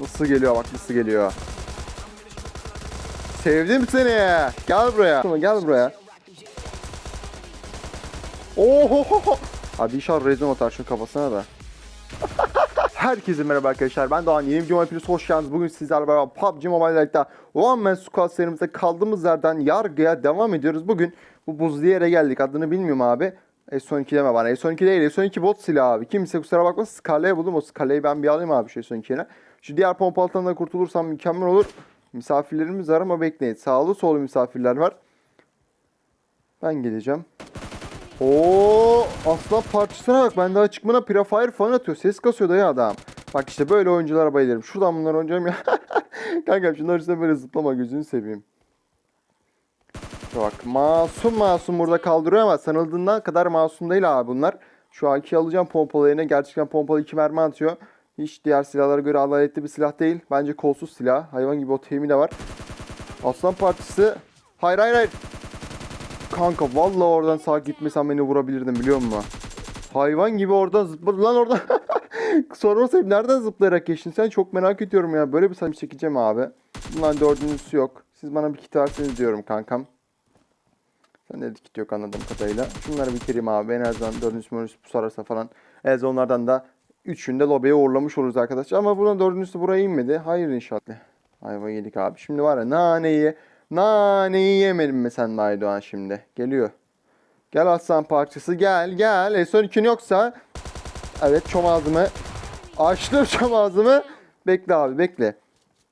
Nasıl geliyor bak nasıl geliyor. Sevdim seni. Gel buraya. Gel buraya. Oho. Abi inşallah rezon atar şunun kafasına da. Herkese merhaba arkadaşlar. Ben Doğan. Yeni videoma hepiniz hoş geldiniz. Bugün sizlerle beraber PUBG Mobile Lite'da One Man Squad serimizde kaldığımız yerden yargıya devam ediyoruz. Bugün bu buzlu yere geldik. Adını bilmiyorum abi. S12 deme bana. S12 değil. S12 bot silahı abi. Kimse kusura bakmasın. Scarlet'i buldum. O Scarlet'i ben bir alayım abi şu S12'ye. Şu diğer pompalıdan da kurtulursam mükemmel olur. Misafirlerimiz var ama bekleyin. Sağlı sollu misafirler var. Ben geleceğim. Oo aslan parçasına bak ben daha çıkmana prefire falan atıyor. Ses kasıyor dayı adam. Bak işte böyle oyunculara bayılırım. Şuradan bunları oynayacağım ya. Kanka şunlar üstüne böyle zıplama gözünü seveyim. Bak masum masum burada kaldırıyor ama sanıldığından kadar masum değil abi bunlar. Şu AK alacağım pompalı yerine gerçekten pompalı iki mermi atıyor. Hiç diğer silahlara göre adaletli bir silah değil. Bence kolsuz silah. Hayvan gibi o teymi de var. Aslan partisi. Hayır hayır hayır. Kanka vallahi oradan sağ gitmesem beni vurabilirdin biliyor musun? Hayvan gibi oradan zıpladı lan oradan. Sormasaydım nereden zıplayarak geçtin sen çok merak ediyorum ya. Böyle bir saçma çekeceğim abi. Bundan dördüncüsü yok. Siz bana bir kit verseniz diyorum kankam. Sen de kit yok anladığım kadarıyla. Şunları bitireyim abi. En azından dördüncüsü mörüsü sararsa falan. En azından onlardan da üçünde lobiye uğurlamış oluruz arkadaşlar. Ama buradan dördüncüsü buraya inmedi. Hayır inşallah. Ayva yedik abi. Şimdi var ya naneyi Naneyi yemedim mi sen Aydoğan şimdi? Geliyor. Gel aslan parçası gel gel. S12'nin yoksa evet çom ağzımı açtım çom ağzımı. Bekle abi bekle.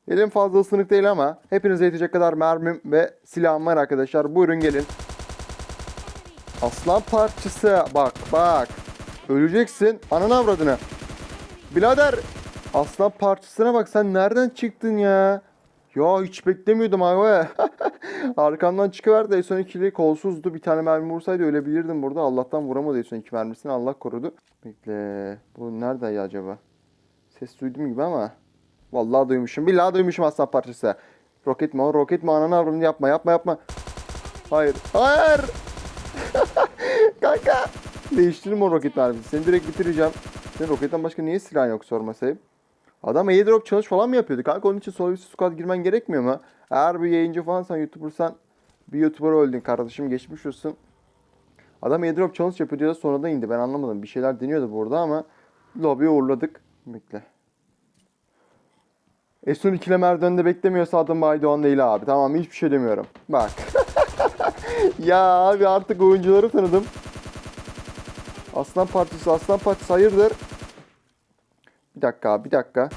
Elim fazla ısınık değil ama hepinize yetecek kadar mermim ve silahım var arkadaşlar. Buyurun gelin. Aslan parçası bak bak. Öleceksin. Ananı avradını. Birader. Aslan parçasına bak sen nereden çıktın ya? Ya hiç beklemiyordum abi. Arkamdan çıkıverdi. En son ikili kolsuzdu. Bir tane mermi vursaydı ölebilirdim burada. Allah'tan vuramadı en son iki mermisini. Allah korudu. Bekle. Bu nerede ya acaba? Ses duydum gibi ama. Vallahi duymuşum. Billahi duymuşum aslan parçası. Roket mi o? Roket mi? Ananı avradını yapma yapma yapma. Hayır. Hayır. Kanka. Değiştiririm o roket mermisini. Seni direkt bitireceğim. Senin roketten başka niye silahın yok sormasayım? Adam airdrop challenge falan mı yapıyordu? Kanka onun için Solvisi Squad girmen gerekmiyor mu? Eğer bir yayıncı falansan, YouTuber'san bir YouTuber öldün kardeşim geçmiş olsun. Adam airdrop challenge yapıyor diye de sonradan indi. Ben anlamadım. Bir şeyler deniyordu burada ama lobiye uğurladık. Bekle. Esun ikile merdivende beklemiyorsa adım Baydoğan değil abi. Tamam hiçbir şey demiyorum. Bak. ya abi artık oyuncuları tanıdım. Aslan Partisi, Aslan Partisi hayırdır? Bir dakika bir dakika.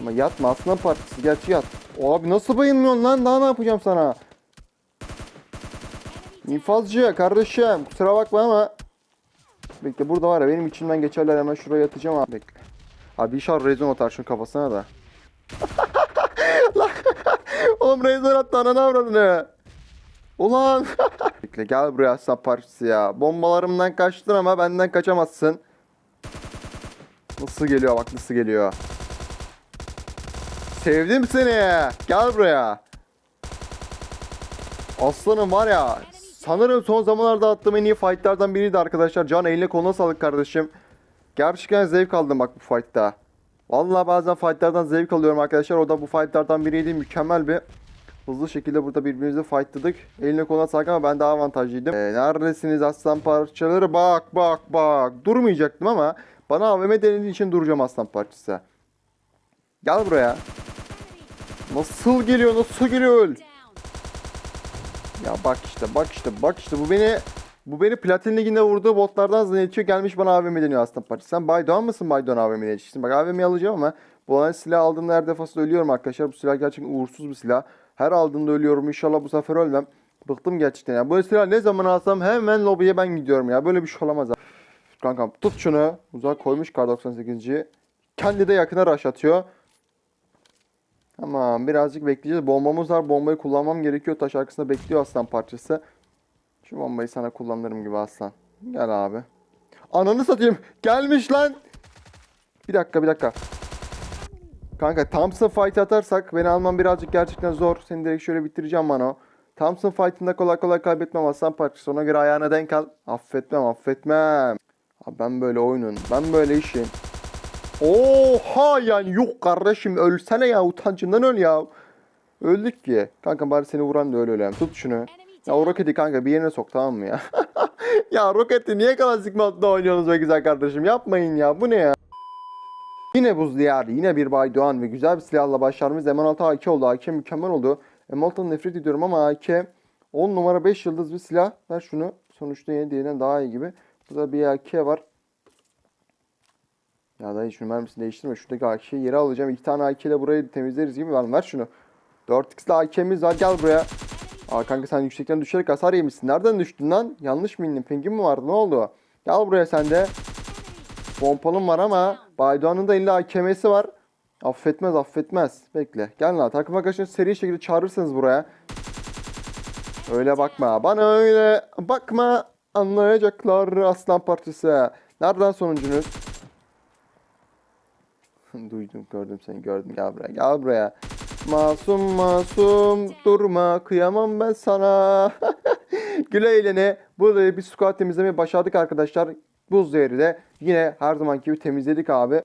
Ama yatma aslan partisi gerçi yat. O abi nasıl bayılmıyorsun lan? Daha ne yapacağım sana? İnfazcı kardeşim kusura bakma ama. Bekle burada var ya benim içimden geçerler hemen şuraya yatacağım abi. Bekle. Abi inşallah rezon atar şunun kafasına da. Oğlum rezon attı ananı avradını. Ulan. Bekle gel buraya aslan partisi ya. Bombalarımdan kaçtın ama benden kaçamazsın. Nasıl geliyor bak nasıl geliyor. Sevdim seni. Gel buraya. Aslanım var ya. Sanırım son zamanlarda attığım en iyi fightlardan biriydi arkadaşlar. Can eline koluna sağlık kardeşim. Gerçekten zevk aldım bak bu fight'ta. Vallahi bazen fightlardan zevk alıyorum arkadaşlar. O da bu fightlardan biriydi. Mükemmel bir hızlı şekilde burada birbirimizi fightladık. Eline koluna sağlık ama ben daha avantajlıydım. Ee, neredesiniz aslan parçaları? Bak bak bak. Durmayacaktım ama bana AVM denediği için duracağım aslan parçası. Gel buraya. Nasıl geliyor nasıl geliyor. Ya bak işte bak işte bak işte bu beni bu beni platin liginde vurduğu botlardan zannediyor gelmiş bana AVM deniyor aslan parçası. Sen Baydoğan mısın Baydoğan AVM yetiştin? Bak AVM'yi alacağım ama bu silah aldığımda her defasında ölüyorum arkadaşlar. Bu silah gerçekten uğursuz bir silah. Her aldığımda ölüyorum. İnşallah bu sefer ölmem. Bıktım gerçekten ya. Bu silah ne zaman alsam hemen lobiye ben gidiyorum ya. Böyle bir şey olamaz. Kankam tut şunu. Uzak koymuş kar 98'ci. Kendi de yakına rush atıyor. Tamam birazcık bekleyeceğiz. Bombamız var. Bombayı kullanmam gerekiyor. Taş arkasında bekliyor aslan parçası. Şu bombayı sana kullanırım gibi aslan. Gel abi. Ananı satayım. Gelmiş lan. Bir dakika bir dakika. Kanka Thompson fight atarsak beni almam birazcık gerçekten zor. Seni direkt şöyle bitireceğim bana. Thompson fight'ında kolay kolay kaybetmem aslan parçası. Ona göre ayağına denk al. Affetmem affetmem. Abi ben böyle oyunun. Ben böyle işin. Oha yani yok kardeşim ölsene ya utancından öl ya. Öldük ki. Kanka bari seni vuran da öyle öyle. Tut şunu. Ya o roketi kanka bir yerine sok tamam mı ya? ya roketi niye klasik modda oynuyorsunuz be güzel kardeşim? Yapmayın ya bu ne ya? Yine buz diyar, yine bir Bay Doğan ve güzel bir silahla başlarımız M16 AK oldu. AK mükemmel oldu. M16'dan nefret ediyorum ama AK 10 numara 5 yıldız bir silah. Ver şunu. Sonuçta yeni diğerinden daha iyi gibi. Burada bir AK var. Ya dayı şunu mermisini değiştirme. Şuradaki AK'yi yere alacağım. İki tane AK ile burayı temizleriz gibi. Ver, ver şunu. 4x'li AK'miz var. Gel buraya. Aa kanka sen yüksekten düşerek hasar yemişsin. Nereden düştün lan? Yanlış mı indin? Pengin mi vardı? Ne oldu? Gel buraya sen de. Pompalım var ama Baydoğan'ın da elinde AKM'si var. Affetmez affetmez. Bekle. Gel lan takım arkadaşını seri şekilde çağırırsınız buraya. Öyle bakma. Bana öyle bakma. Anlayacaklar aslan partisi. Nereden sonuncunuz? Duydum gördüm seni gördüm. Gel buraya gel buraya. Masum masum durma kıyamam ben sana. Güle eğlene. Burada bir squat temizlemeyi başardık arkadaşlar. Buz değeri de yine her zamanki gibi temizledik abi.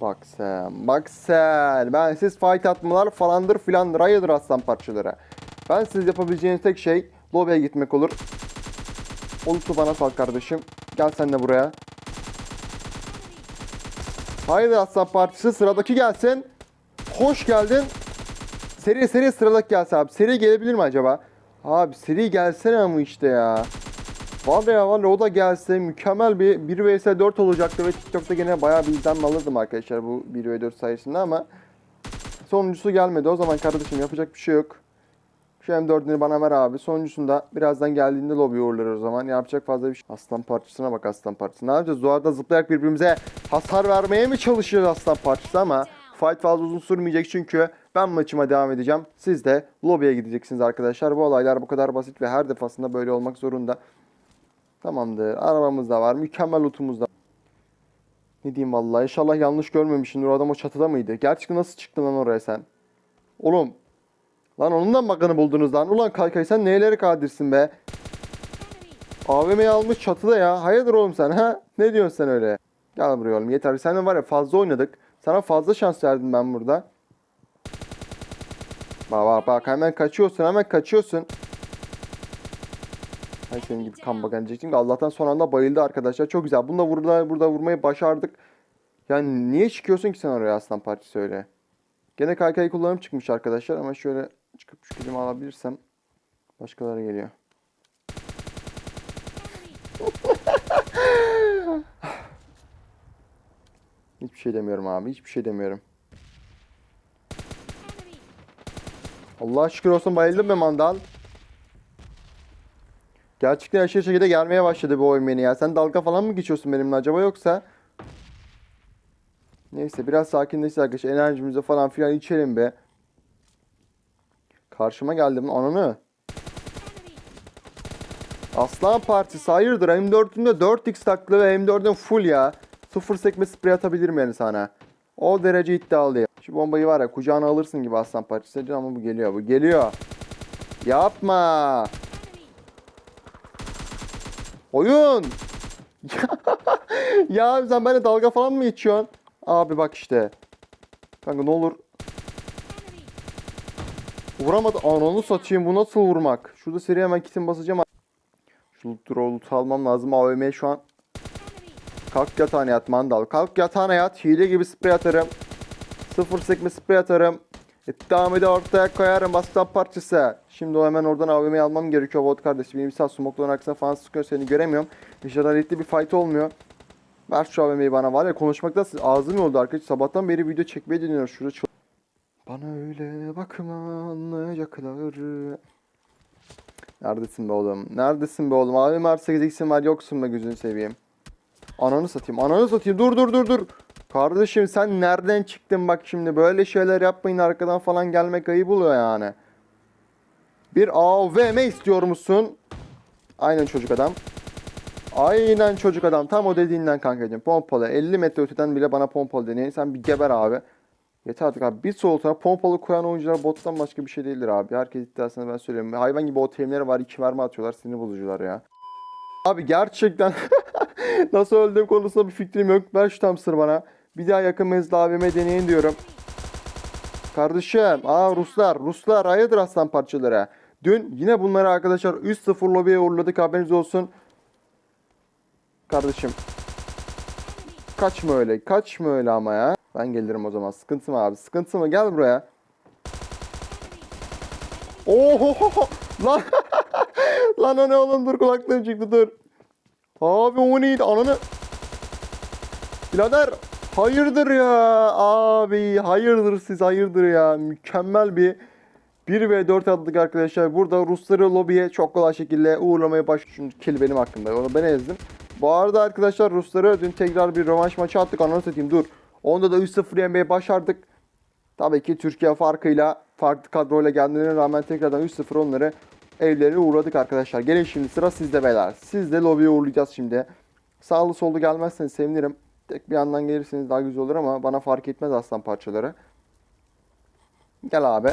Bak sen, bak sen. Ben siz fight atmalar falandır filandır. Hayırdır aslan parçaları. Ben siz yapabileceğiniz tek şey lobiye gitmek olur. Olutu bana sal kardeşim. Gel sen de buraya. Haydi aslan partisi sıradaki gelsin. Hoş geldin. Seri seri sıradaki gelsin abi. Seri gelebilir mi acaba? Abi seri gelsene ama işte ya. Vallahi ya vallahi o da gelse mükemmel bir 1 vs 4 olacaktı ve TikTok'ta gene bayağı bir izlenme alırdım arkadaşlar bu 1 vs 4 sayesinde ama sonuncusu gelmedi. O zaman kardeşim yapacak bir şey yok. Şu M4'ünü bana ver abi. Sonuncusunda birazdan geldiğinde lobi uğurlar o zaman. Yapacak fazla bir şey. Aslan parçasına bak aslan parçası. Ne yapacağız? Duvarda zıplayarak birbirimize hasar vermeye mi çalışıyoruz aslan parçası ama fight fazla uzun sürmeyecek çünkü ben maçıma devam edeceğim. Siz de lobiye gideceksiniz arkadaşlar. Bu olaylar bu kadar basit ve her defasında böyle olmak zorunda. Tamamdır. Arabamız da var. Mükemmel lootumuz da Ne diyeyim vallahi. İnşallah yanlış görmemişimdir. O adam o çatıda mıydı? Gerçekten nasıl çıktın lan oraya sen? Oğlum. Lan onun da bakını buldunuz lan? Ulan Kaykay sen neylere kadirsin be? AVM'yi almış çatıda ya. Hayırdır oğlum sen ha? Ne diyorsun sen öyle? Gel buraya oğlum yeter. Seninle var ya fazla oynadık. Sana fazla şans verdim ben burada. Bak bak bak hemen kaçıyorsun hemen kaçıyorsun. Hay senin gibi kamba gelecektim. Allah'tan son anda bayıldı arkadaşlar. Çok güzel. Bunu da burada, burada vurmayı başardık. Yani niye çıkıyorsun ki sen oraya aslan parçası öyle? Gene kaykayı kullanıp çıkmış arkadaşlar ama şöyle çıkıp şu kilimi alabilirsem başkaları geliyor. Hiçbir şey demiyorum abi. Hiçbir şey demiyorum. Allah şükür olsun bayıldım be mandal. Gerçekten aşırı şekilde gelmeye başladı bu oyun beni ya. Sen dalga falan mı geçiyorsun benimle acaba yoksa? Neyse biraz sakinleşsin arkadaşlar. Enerjimizi falan filan içelim be. Karşıma geldim ananı. Aslan Partisi hayırdır M4'ünde 4x taklı ve M4'ün full ya. Sıfır sekme sprey atabilirim yani sana. O derece iddialıyım. Şu bombayı var ya kucağına alırsın gibi Aslan Partisi ama bu geliyor bu geliyor. Yapma. Oyun. ya abi sen benimle dalga falan mı geçiyorsun? Abi bak işte. Kanka ne olur. Vuramadı. Ananı satayım bu nasıl vurmak? Şurada seri hemen kitim basacağım. Şu loot almam lazım. AVM'ye şu an. Kalk yatağına yat mandal. Kalk yatağına yat. Hile gibi sprey atarım. Sıfır sekme sprey atarım. İddiamı da ortaya koyarım aslan parçası. Şimdi o hemen oradan AVM'yi almam gerekiyor Vod kardeşim. Benim saat smokların arkasına falan sıkıyor seni göremiyorum. Adaletli bir fight olmuyor. Ver şu AVM'yi bana var ya konuşmaktan ağzım yoldu arkadaş. Sabahtan beri video çekmeye deniyor şurada. Bana öyle bakma anlayacaklar. Neredesin be oğlum? Neredesin be oğlum? AVM artı 8x'in var yoksun be gözünü seveyim. Ananı satayım. Ananı satayım. Dur dur dur dur. Kardeşim sen nereden çıktın bak şimdi böyle şeyler yapmayın arkadan falan gelmek ayıp oluyor yani. Bir AVM istiyor musun? Aynen çocuk adam. Aynen çocuk adam. Tam o dediğinden kankacığım. Pompalı. 50 metre öteden bile bana pompalı deneyin. Sen bir geber abi. Yeter artık abi. Bir soğutuna pompalı koyan oyuncular bottan başka bir şey değildir abi. Herkes iddiasını ben söyleyeyim. Hayvan gibi o terimleri var. iki mermi atıyorlar. Sinir bozucular ya. Abi gerçekten nasıl öldüğüm konusunda bir fikrim yok. Ver şu tamsır bana. Bir daha yakın menzilli AVM deneyin diyorum. Kardeşim, aa Ruslar, Ruslar hayırdır aslan parçaları. Dün yine bunları arkadaşlar 3-0 lobiye uğurladık haberiniz olsun. Kardeşim. Kaçma öyle, kaçma öyle ama ya. Ben gelirim o zaman. Sıkıntı mı abi? Sıkıntı mı? Gel buraya. Oho! Lan! Lan o ne oğlum? Dur kulaklığım çıktı dur. Abi o neydi? Ananı... Birader hayırdır ya abi hayırdır siz hayırdır ya mükemmel bir 1 ve 4 attık arkadaşlar. Burada Rusları lobiye çok kolay şekilde uğurlamaya baş... Şimdi kill benim hakkımda. Onu ben ezdim. Bu arada arkadaşlar Rusları dün tekrar bir rövanş maçı attık. Anons edeyim dur. Onda da 3-0 yenmeyi başardık. Tabii ki Türkiye farkıyla farklı kadroyla geldiğine rağmen tekrardan 3-0 onları evlerine uğradık arkadaşlar. Gelin şimdi sıra sizde beyler. Siz de lobiye uğurlayacağız şimdi. Sağlı sollu gelmezseniz sevinirim. Tek bir yandan gelirseniz daha güzel olur ama bana fark etmez aslan parçaları. Gel abi.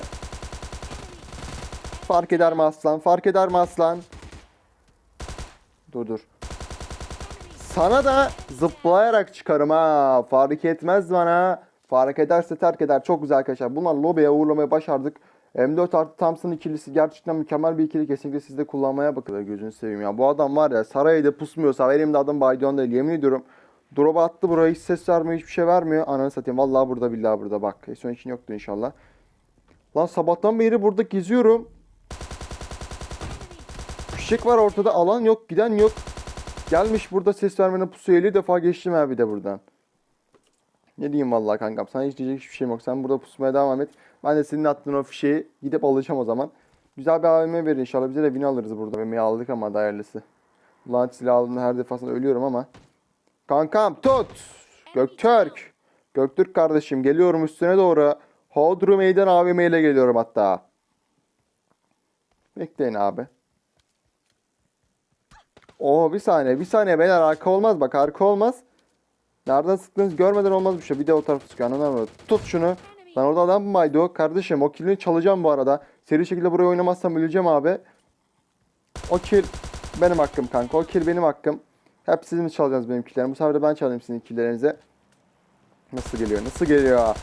Fark eder mi aslan? Fark eder mi aslan? Dur dur. Sana da zıplayarak çıkarım ha. Fark etmez bana. Fark ederse terk eder. Çok güzel arkadaşlar. Bunlar lobiye uğurlamayı başardık. M4 artı Thompson ikilisi gerçekten mükemmel bir ikili. Kesinlikle siz de kullanmaya bakın. Gözünü seveyim ya. Bu adam var ya sarayda pusmuyorsa benim de adım Baydoğan değil. Yemin ediyorum. Drop'a attı buraya hiç ses vermiyor hiçbir şey vermiyor. Ananı satayım. Vallahi burada billahi burada bak. Son için yoktu inşallah. Lan sabahtan beri burada geziyorum. Fişek var ortada alan yok giden yok. Gelmiş burada ses vermene pusuya 50 defa geçtim abi de buradan. Ne diyeyim vallahi kankam sana hiç diyecek hiçbir şeyim yok. Sen burada pusmaya devam et. Ben de senin attığın o fişeği gidip alacağım o zaman. Güzel bir AVM verin inşallah bize de win alırız burada. AVM'yi aldık ama değerlisi. Lanet silah aldığımda her defasında ölüyorum ama. Kankam tut. Göktürk. Göktürk kardeşim geliyorum üstüne doğru. Hodru meydan AVM ile geliyorum hatta. Bekleyin abi. Oo bir saniye bir saniye beyler arka olmaz bak arka olmaz. Nereden sıktığınızı görmeden olmaz bir şey. Bir de o tarafı sıkıyor anladın Tut şunu. Lan orada adam mı vardı o? Kardeşim o killini çalacağım bu arada. Seri şekilde buraya oynamazsam öleceğim abi. O kill benim hakkım kanka. O kill benim hakkım. Hep siz mi çalacaksınız benim killlerimi? Bu sefer de ben çalayım sizin killerinizi. Nasıl geliyor? Nasıl geliyor?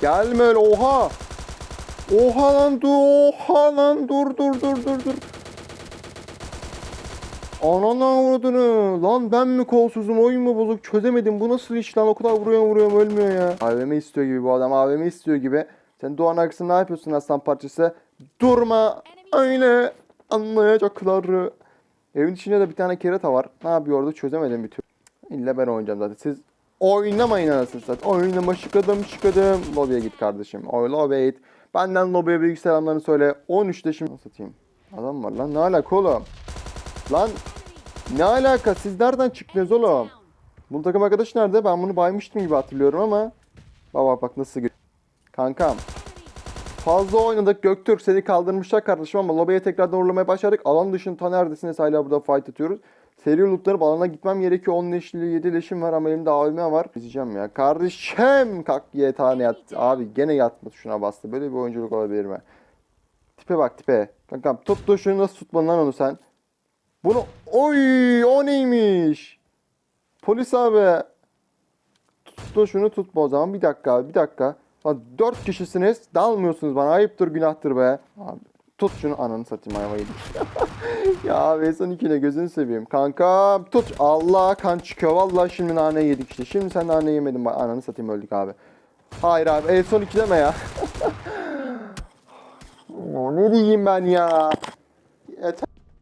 Gelme öyle oha. Oha lan dur. Oha lan dur dur dur dur dur. Ananı avradını. Lan ben mi kolsuzum oyun mu bozuk çözemedim. Bu nasıl iş lan o kadar vuruyorum vuruyorum ölmüyor ya. AVM istiyor gibi bu adam AVM istiyor gibi. Sen Doğan Aksın ne yapıyorsun aslan parçası? Durma öyle anlayacaklar. Evin içinde de bir tane kerata var. Ne yapıyor orada çözemedim bir türlü. İlla ben oynayacağım zaten. Siz oynamayın anasını satayım. Oynama şıkadım şıkadım. Lobiye git kardeşim. Oy lobiye git. Benden lobiye büyük selamlarını söyle. 13'te şimdi Nasıl satayım. Adam var lan ne alaka oğlum? Lan ne alaka? Siz nereden çıktınız oğlum? Bu takım arkadaş nerede? Ben bunu baymıştım gibi hatırlıyorum ama. Bak bak nasıl Kankam. Fazla oynadık. Göktürk seni kaldırmışlar kardeşim ama lobiye tekrardan uğurlamaya başladık. Alan dışında ta neredesiniz hala burada fight atıyoruz. Seri lootlanıp alana gitmem gerekiyor. 10 leşli 7 leşim var ama elimde AVM var. İzleyeceğim ya. Kardeşim kalk ye tane yat. Abi gene yatma tuşuna bastı. Böyle bir oyunculuk olabilir mi? Tipe bak tipe. Kankam tuttu şunu nasıl tutmadın lan onu sen? Bunu oy o neymiş? Polis abi. Tuttu şunu tutma o zaman. Bir dakika bir dakika. Lan dört kişisiniz. Dalmıyorsunuz bana. Ayıptır günahtır be. Abi tut şunu ananı satayım ayva yedik. ya abi son ikine gözünü seveyim. Kanka tut. Allah kan çıkıyor. Vallahi şimdi nane yedik işte. Şimdi sen nane yemedin. Bak, Ananı satayım öldük abi. Hayır abi. En son iki deme ya. Ne diyeyim ben ya?